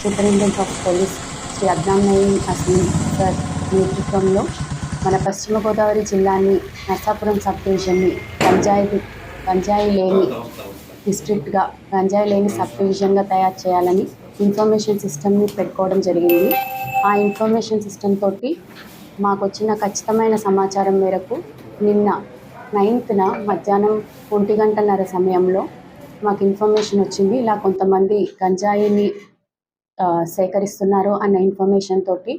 Superintendent of police Shri Agnanayya Asim sir నేతృత్వంలో మన పశ్చిమ గోదావరి జిల్లాని నర్సాపురం సబ్ డివిజన్ని పంచాయతీ గంజాయి లేని డిస్ట్రిక్ట్గా గంజాయి లేని సబ్ డివిజన్గా తయారు చేయాలని ఇన్ఫర్మేషన్ సిస్టమ్ని పెట్టుకోవడం జరిగింది. ఆ ఇన్ఫర్మేషన్ సిస్టమ్ తోటి మాకు వచ్చిన ఖచ్చితమైన సమాచారం మేరకు నిన్న నైన్త్న మధ్యాహ్నం ఒంటి గంటన్నర సమయంలో మాకు ఇన్ఫర్మేషన్ వచ్చింది. ఇలా కొంతమంది గంజాయిని సేకరిస్తున్నారు అన్న ఇన్ఫర్మేషన్ తోటి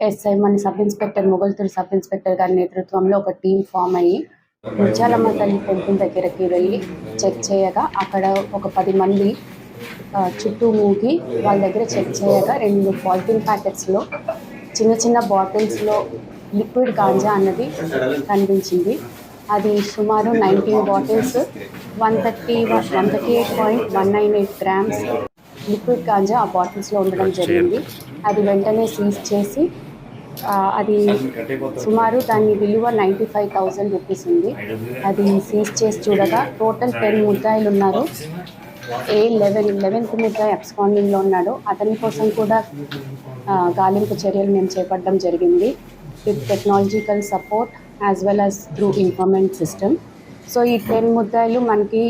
ఎస్ఐ మన sub inspector Mogalturu sub inspector గారి నేతృత్వంలో ఒక టీం ఫామ్ అయ్యి ముత్యాలమ్మ తల్లి టెంపుల్ దగ్గరికి వెళ్ళి చెక్ చేయగా అక్కడ ఒక పది మంది చుట్టూ మూగి వాళ్ళ దగ్గర చెక్ చేయగా రెండు పాలిథిన్ ప్యాకెట్స్లో చిన్న చిన్న బాటిల్స్లో లిక్విడ్ గాంజా అన్నది కనిపించింది. అది సుమారు nineteen bottles one thirty one thirty eight point one nine eight grams liquid ganja ఆ బాటిల్స్లో ఉండడం జరిగింది. అది వెంటనే సీజ్ చేసి అది సుమారు దాని విలువ నైంటీ ఫైవ్ థౌజండ్ రూపీస్ ఉంది. అది సీజ్ చేసి చూడగా టోటల్ టెన్ ముద్దాయిలు ఉన్నారు. ఏ లెవెన్ లెవెన్త్ ముద్దాయి అబ్స్కాండింగ్లో ఉన్నాడు. అతని కోసం కూడా గాలింపు చర్యలు మేము చేపట్టడం జరిగింది. With technological support as well as through informant system. So ఈ టెన్ ముద్దాయిలు మనకి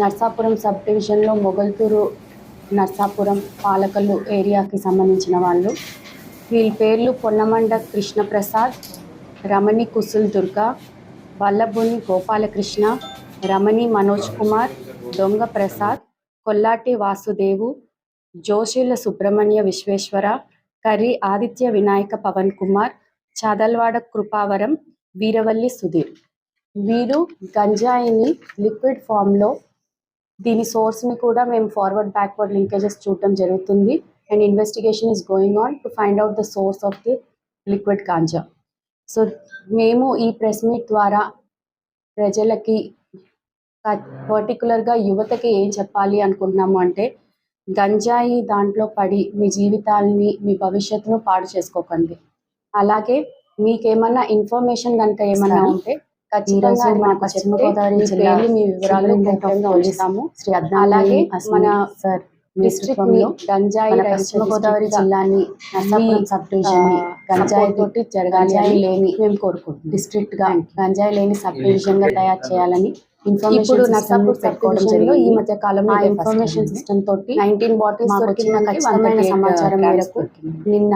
నర్సాపురం సబ్ డివిజన్లో మొగల్తూరు నర్సాపురం పాలకల్లు ఏరియాకి సంబంధించిన వాళ్ళు. వీళ్ళ పేర్లు పొన్నమండ కృష్ణప్రసాద్ రమణి కుసుల్ దుర్గా వల్లభుని గోపాలకృష్ణ రమణి మనోజ్ కుమార్ దొంగ ప్రసాద్ కొల్లాటి వాసుదేవు జోషిల సుబ్రహ్మణ్య విశ్వేశ్వర కర్రీ ఆదిత్య వినాయక పవన్ కుమార్ చాదల్వాడ కృపావరం వీరవల్లి సుధీర్. వీరు గంజాయిని లిక్విడ్ ఫామ్లో దీని సోర్స్ని కూడా మేము ఫార్వర్డ్ బ్యాక్వర్డ్ లింకేజెస్ చూడటం జరుగుతుంది. And investigation is going on to find out the source of the liquid ganja so మేము ఈ ప్రెస్ మీట్ ద్వారా ప్రజలకి పర్టికులర్గా యువతకి ఏం చెప్పాలి అనుకుంటున్నాము అంటే గంజాయి దాంట్లో పడి మీ జీవితాల్ని మీ భవిష్యత్తును పాడు చేసుకోకండి. అలాగే మీకేమన్నా ఇన్ఫర్మేషన్ కనుక ఏమన్నా ఉంటే ఈరోజు మన మన పశ్చిమ పశ్చిమ గోదావరి జిల్లా మీ వివరాలు ఉంచుతాము శ్రీ అలాగే మన సార్ గంజాయి పశ్చిమ గోదావరి జిల్లాని నర్సాపురం సబ్ డివిజన్ గంజాయి తోటి గంజాయి అని లేని మేము కోరుకుంటున్నాం. డిస్ట్రిక్ట్గా. గంజాయి లేని సబ్ డివిజన్గా తయారు చేయాలని ఇప్పుడు నర్సాపూర్లో ఈ మధ్య కాలంలో ఇన్ఫర్మేషన్ సిస్టమ్ తోటి నైన్టీన్ బాటిల్స్ ఖచ్చితమైన సమాచారం మేరకు నిన్న